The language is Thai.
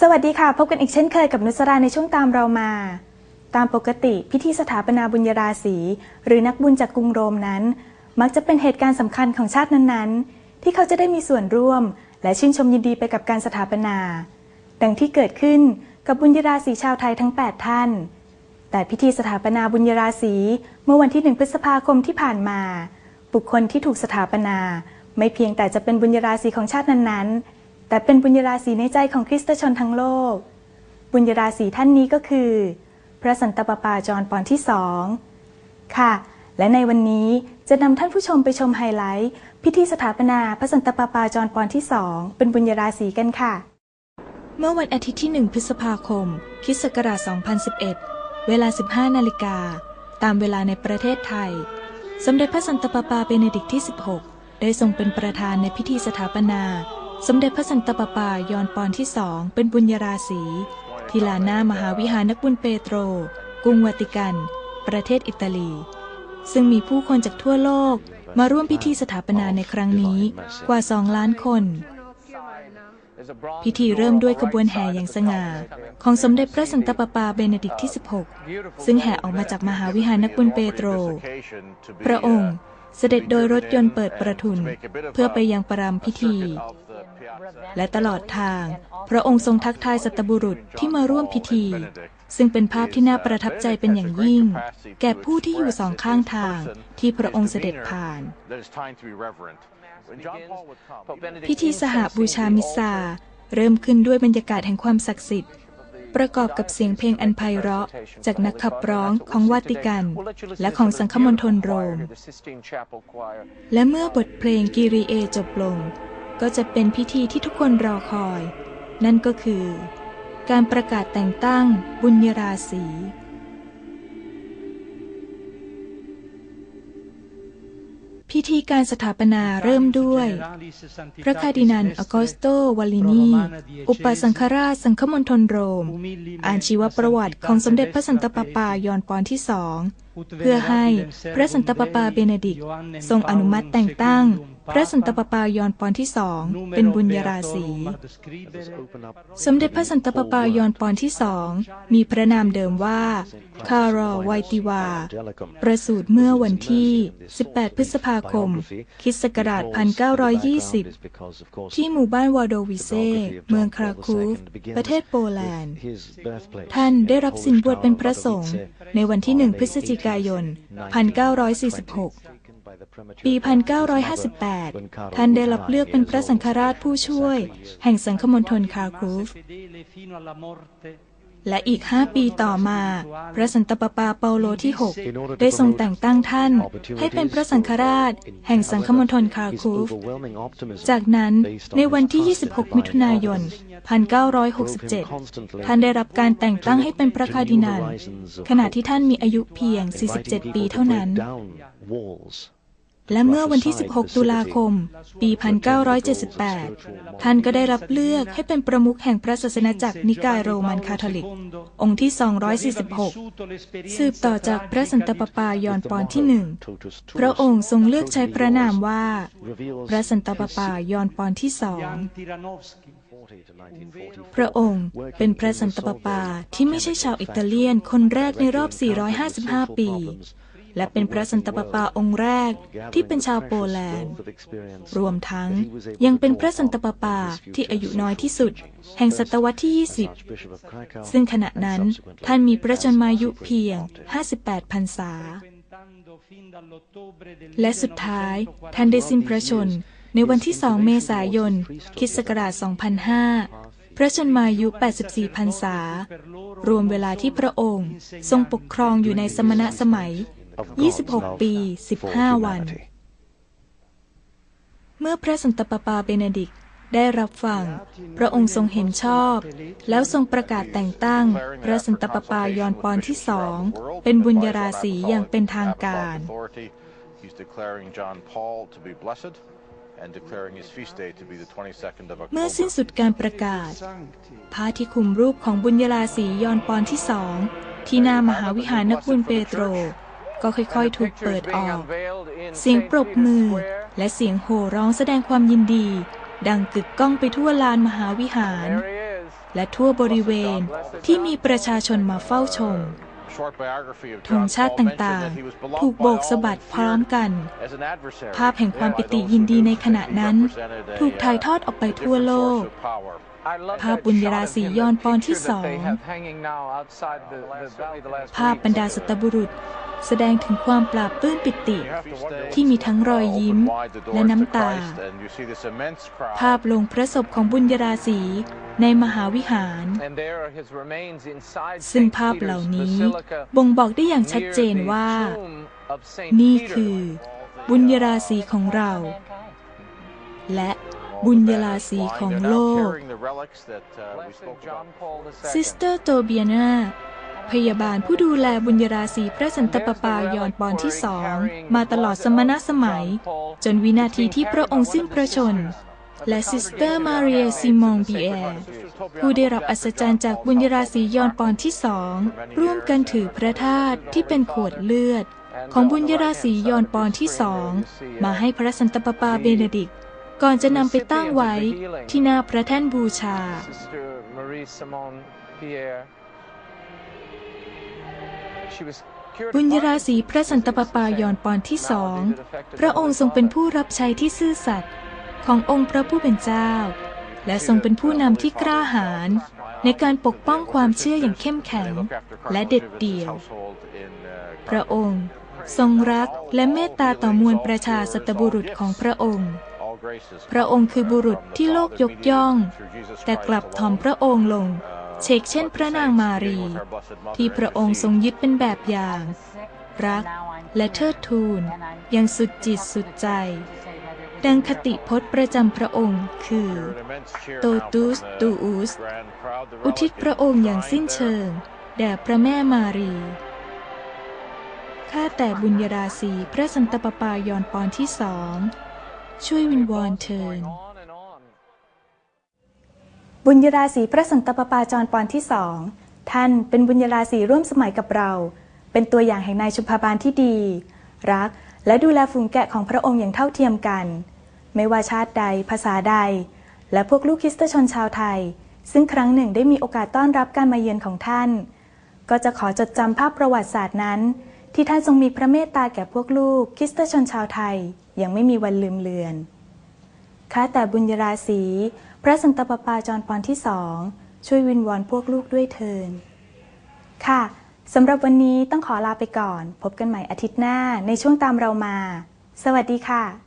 สวัสดีค่ะ พบกันอีกเช่นเคยกับนุสราในช่วงตามเรามา ตามปกติพิธีสถาปนาบุญญราศีหรือนักบุญจากกรุงโรมนั้น มักจะเป็นเหตุการณ์สำคัญของชาตินั้นๆ ที่เขาจะได้มีส่วนร่วม และชื่นชมยินดีไปกับการสถาปนา ดังที่เกิดขึ้นกับบุญญราศีชาวไทยทั้ง 8 ท่าน แต่พิธีสถาปนาบุญญราศีเมื่อวันที่1พฤษภาคมที่ผ่านมา บุคคลที่ถูกสถาปนา ไม่เพียงแต่จะเป็นบุญญราศีของชาตินั้นๆ แต่เป็นบุญราศีในใจของคริสตชนทั้งโลก บุญราศีท่านนี้ก็คือ พระสันตะปาปาจอห์นปอนที่สองค่ะ และในวันนี้จะนำท่านผู้ชมไปชมไฮไลท์ พิธีสถาปนาพระสันตะปาปาจอห์นปอนที่สองเป็นบุญราศีกันค่ะ เมื่อวันอาทิตย์ที่ 1 พฤษภาคมคริสต์ศักราช2011 เวลา 15 นาฬิกา ตามเวลาในประเทศไทย สมเด็จพระสันตะปาปาเบเนดิกที่ 16 ได้ทรงเป็นประธานในพิธีสถาปนา สมเด็จพระสันตะปาปายอนปอนที่สองเป็นบุญญาราศีที่ลานหน้ามหาวิหารนักบุญเปโตร กรุงวาติกัน ประเทศอิตาลี ซึ่งมีผู้คนจากทั่วโลกมาร่วมพิธีสถาปนาในครั้งนี้กว่า2ล้านคน พิธีเริ่มด้วยขบวนแห่อย่างสง่า ของสมเด็จพระสันตะปาปาเบเนดิกต์ที่ 16 ซึ่งแห่ออกมาจากมหาวิหารนักบุญเปโตร พระองค์เสด็จโดยรถยนต์เปิดประทุน เพื่อไปยังประรำพิธี และตลอดทาง พระองค์ทรงทักทายสัตบุรุษที่มาร่วมพิธี ซึ่งเป็นภาพที่น่าประทับใจเป็นอย่างยิ่ง แก่ผู้ที่อยู่สองข้างทางที่พระองค์เสด็จผ่าน พิธีสหบูชามิซาเริ่มขึ้นด้วยบรรยากาศแห่งความศักดิ์สิทธิ์ประกอบกับเสียงเพลงอันไพเราะ จากนักขับร้องของวาติกันและของสังฆมณฑลโรม และเมื่อบทเพลงกีรีเอจบลง ก็จะเป็นพิธีที่ทุกคนรอคอย นั่นก็คือ การประกาศแต่งตั้งบุญญราศีพิธีการสถาปนาเริ่มด้วย พระคาดินัลอากอสโตวาลินี อุปสังฆราชสังฆมณฑลโรม อ่านชีวประวัติของสมเด็จพระสันตะปาปายอนปอนที่สอง เพื่อให้พระสันตะปาปาเบเนดิกทรงอนุมัติแต่งตั้ง พระสันตะปาปายอนปอนที่สองเป็นบุญญาราศีสมเด็จพระสันตะปาปายอนปอนที่สองมีพระนามเดิมว่า คารอไวติวา ประสูติเมื่อวันที่ 18 พฤษภาคมคริสต์ศักราช 1920 ที่หมู่บ้านวอโดวิเซ เมืองคราคูฟ ประเทศโปแลนด์ ท่านได้รับสินบวชเป็นพระสงฆ์ในวันที่ 1 พฤศจิกายน 1946 ปี 1958 ท่านได้รับเลือกเป็นพระสังฆราชผู้ช่วย แห่งสังฆมณฑลคาร์คูฟและอีก5ปีต่อมา พระสันตะปาปาเปาโลที่ 6 ได้ทรงแต่งตั้งท่าน ให้เป็นพระสังฆราช แห่งสังฆมณฑลคาร์คูฟ จากนั้นในวันที่ 26 มิถุนายน 1967 ท่านได้รับการแต่งตั้งให้เป็นพระคาร์ดินัลขณะที่ท่านมีอายุเพียง 47 ปีเท่านั้น และเมื่อวันที่ 16 ตุลาคม ปี 1978 ท่านก็ได้รับเลือกให้เป็นประมุขแห่งพระศาสนาจักรนิกายโรมันคาทอลิก องค์ที่ 246 สืบต่อจากพระสันตะปาปายอนปอนที่หนึ่ง พระองค์ทรงเลือกใช้พระนามว่า พระสันตะปาปายอนปอนที่สอง พระองค์เป็นพระสันตะปาปาที่ไม่ใช่ชาวอิตาเลียนคนแรกในรอบ 455 ปี และเป็นพระสันตะปาปาองค์แรกที่เป็นชาวโปแลนด์ รวมทั้งยังเป็นพระสันตะปาปาที่อายุน้อยที่สุด แห่งศตวรรษที่ 20 ซึ่งขณะนั้นท่านมีพระชนมายุเพียง 58 พรรษา และสุดท้ายท่านได้สิ้นพระชนในวันที่ 2 เมษายนคริสต์ศักราช 2005พระชนมายุ 84 พรรษา รวมเวลาที่พระองค์ ทรงปกครองอยู่ในสมณะสมัย 26 ปี 15 วัน เมื่อพระสันตะปาปาเบเนดิกต์ได้รับฟัง พระองค์ทรงเห็นชอบ แล้วทรงประกาศแต่งตั้ง พระสันตะปาปายอนปอนที่สอง เป็นบุญญาราศีอย่างเป็นทางการ เมื่อสิ้นสุดการประกาศผ้าที่คลุมรูปของบุญญาราศียอนปอนที่สอง ที่หน้ามหาวิหารนักบุญเปโตร ก็ค่อยๆ ถูกเปิดออก เสียงปรบมือ และเสียงโห่ร้องแสดงความยินดี ดังกึกก้องไปทั่วลานมหาวิหาร และทั่วบริเวณที่มีประชาชนมาเฝ้าชมธงชาติต่างๆ ถูกโบกสะบัดพร้อมกัน ภาพแห่งความปิติยินดีในขณะนั้น ถูกถ่ายทอดออกไปทั่วโลก ภาพบุญญาราศียอนปอนที่สอง ภาพบรรดาสัตบุรุษ แสดงถึงความปราบปลื้มปิติ ที่มีทั้งรอยยิ้มและน้ำตา ภาพลงพระศพของบุญญาราศีในมหาวิหาร ซึ่งภาพเหล่านี้บ่งบอกได้อย่างชัดเจนว่า นี่คือบุญญาราศีของเรา และบุญญาราศีของโลก ซิสเตอร์โตเบียนา พยาบาลผู้ดูแลบุญญราศีพระสันตะปาปายอนปอนที่สองมาตลอดสมณสมัย จนวินาทีที่พระองค์สิ้นพระชน และซิสเตอร์มาเรียซิมองบีแอร์ผู้ได้รับอัศจรรย์จากบุญญราศียอนปอนที่สองร่วมกันถือพระธาตุที่เป็นขวดเลือด ของบุญญราศียอนปอนที่สองมาให้พระสันตะปาปาเบเนดิกก่อนจะนำไปตั้งไว้ที่หน้าพระแท่นบูชา บุญญาราศีพระสันตะปาปายอนปอนที่สอง พระองค์ทรงเป็นผู้รับใช้ที่ซื่อสัตย์ขององค์พระผู้เป็นเจ้า และทรงเป็นผู้นำที่กล้าหาญในการปกป้องความเชื่ออย่างเข้มแข็งและเด็ดเดี่ยว พระองค์ทรงรักและเมตตาต่อมวลประชาสัตบุรุษของพระองค์ พระองค์คือบุรุษที่โลกยกย่อง แต่กลับถ่อมพระองค์ลง เชกเช่นพระนางมารี ที่พระองค์ทรงยึดเป็นแบบอย่าง รักและเทิดทูนอย่างสุดจิตสุดใจ ดังคติพจน์ประจำพระองค์คือ โตตุสตูอุส อุทิศพระองค์อย่างสิ้นเชิง แด่พระแม่มารีข้าแต่บุญญาราศีพระสันตะปาปายอนปอนที่สอง ช่วยวินวอนเทิน บุญญาราศีพระสันตปาปาจรปอนที่สองท่านเป็นบุญญาราศีร่วมสมัยกับเรา เป็นตัวอย่างแห่งนายชุมพาบาลที่ดี รักและดูแลฝูงแกะของพระองค์อย่างเท่าเทียมกัน ไม่ว่าชาติใดภาษาใด และพวกลูกคริสตชนชาวไทย ซึ่งครั้งหนึ่งได้มีโอกาสต้อนรับการมาเยือนของท่าน ก็จะขอจดจำภาพประวัติศาสตร์นั้น ที่ท่านทรงมีพระเมตตาแก่พวกลูกคริสตชนชาวไทยยังไม่มีวันลืมเลือน ข้าแต่บุญยราศี พระสันตะปาปาจรปอนที่สอง ช่วยวินวอนพวกลูกด้วยเทิน ค่ะสำหรับวันนี้ต้องขอลาไปก่อน พบกันใหม่อาทิตย์หน้าในช่วงตามเรามา สวัสดีค่ะ